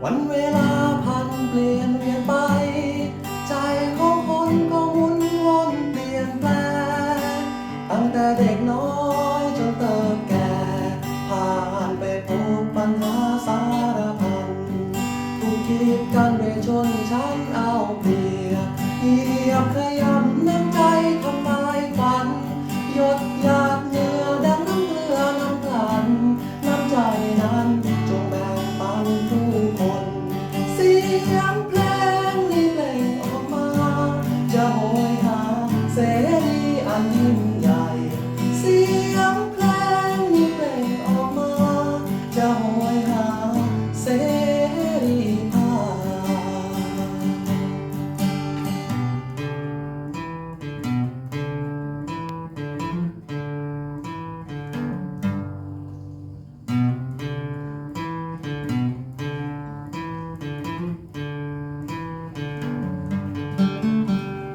one way Lampe.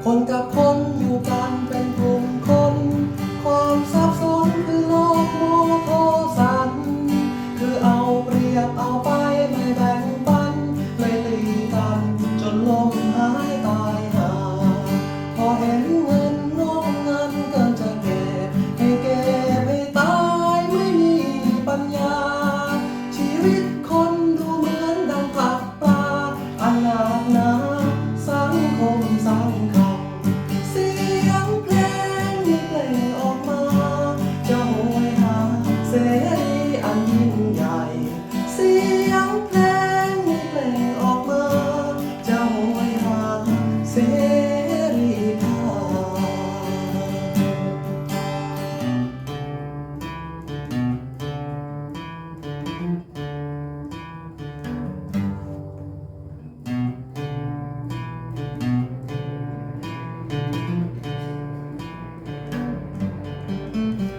onda。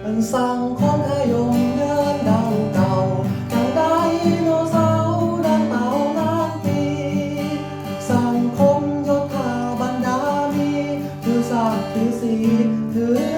มันสั่งของขยมเดินดาวเก่าดังไดโนเสาร์ดังเต่าล้านปีสังคมยศถาบรรดามีถือศักถือสีถือ